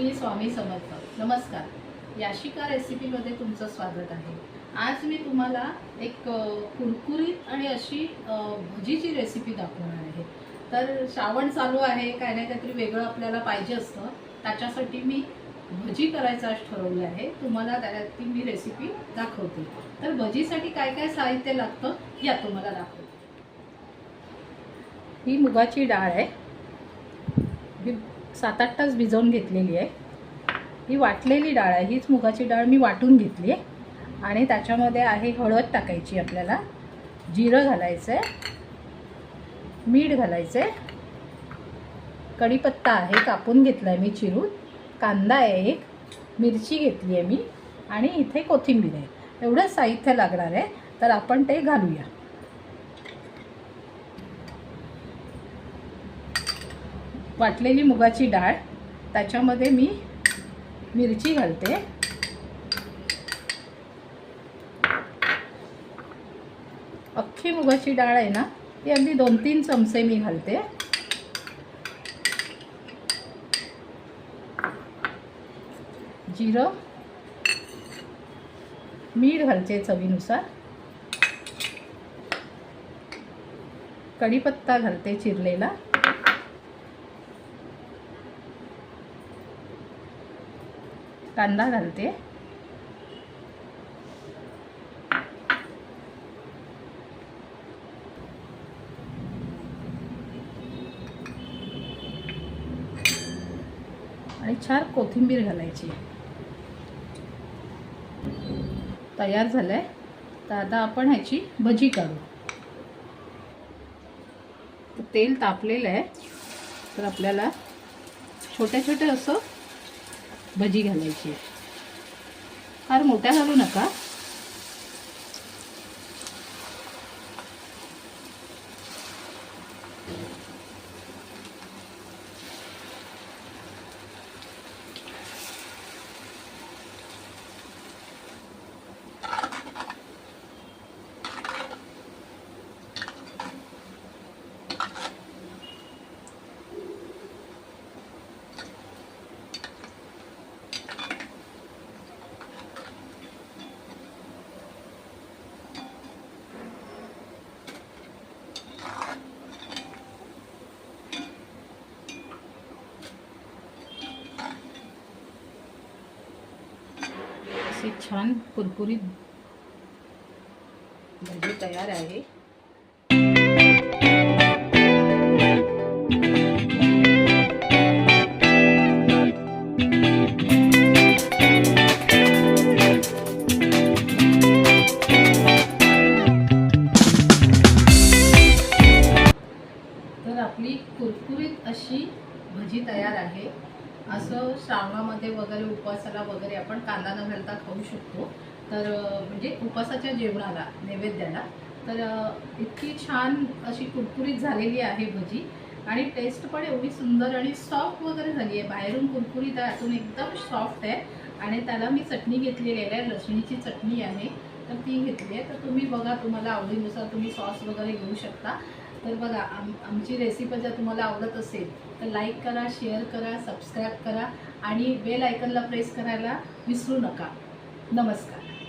श्री स्वामी समर्थ. नमस्कार. याशिका रेसिपीमध्ये तुमचं स्वागत आहे. आज मी तुम्हाला एक कुरकुरीत आणि अशी भजीची रेसिपी दाखवणार आहे. तर श्रावण चालू आहे काय नाही काहीतरी वेगळं आपल्याला पाहिजे असतं. त्याच्यासाठी मी भजी करायचं आज ठरवलं आहे. तुम्हाला त्याची मी रेसिपी दाखवते. तर भजीसाठी काय काय साहित्य लागतं या तुम्हाला दाखवते. ही मुगाची डाळ आहे. सात आठ तास भिजवून घेतलेली आहे. ही वाटलेली डाळ आहे. हीच मुगाची डाळ मी वाटून घेतली आहे. आणि त्याच्यामध्ये आहे हळद टाकायची आपल्याला. जिरं घालायचं आहे मीठ घालायचं आहे कढीपत्ता आहे कापून घेतला आहे मी चिरून. कांदा आहे एक. मिरची घेतली आहे मी. आणि इथे कोथिंबीर आहे. एवढं साहित्य लागणार आहे. तर आपण ते घालूया. वाटलेली मुगाची डाळ त्याच्यामध्ये मी मिरची घालते. अख्खी मुगाची डाळ आहे ना ती अगदी दोन तीन चमचे मी घालते. जिरं मीठ घालते चवीनुसार. कढीपत्ता घालते चिरलेला. कांदा घालते. आणि छान कोथिंबीर घालायची. तयार झालंय. तर आता आपण ह्याची भजी काढू. तर तेल तापलेलं आहे. तर आपल्याला छोट्या छोट्या असं भजी घालायची. आहे फार मोठ्या घालू नका. असे छान कुरकुरीत भजी तयार आहे. तर आपली कुरकुरीत अशी भजी तयार आहे. असं श्रावणामध्ये वगैरे उपवासाला वगैरे आपण कांदा न घालता खाऊ शकतो. तर म्हणजे उपवासाच्या जेवणाला नैवेद्याला. तर इतकी छान अशी कुरकुरीत झालेली आहे भजी. आणि टेस्ट पण एवढी सुंदर आणि सॉफ्ट वगैरे झाली आहे. बाहेरून कुरकुरीत आहे आतून एकदम सॉफ्ट आहे. आणि त्याला मी चटणी घेतलेली आहे. लसणीची चटणी आहे. तर ती घेतली आहे. तर तुम्ही बघा तुम्हाला आवडीनुसार तुम्ही सॉस वगैरे घेऊ शकता. तर बघा आम आमची रेसिपी जर तुम्हाला आवडत असेल तर लाईक करा शेअर करा सबस्क्राईब करा आणि बेल आयकनला प्रेस करायला विसरू नका. नमस्कार.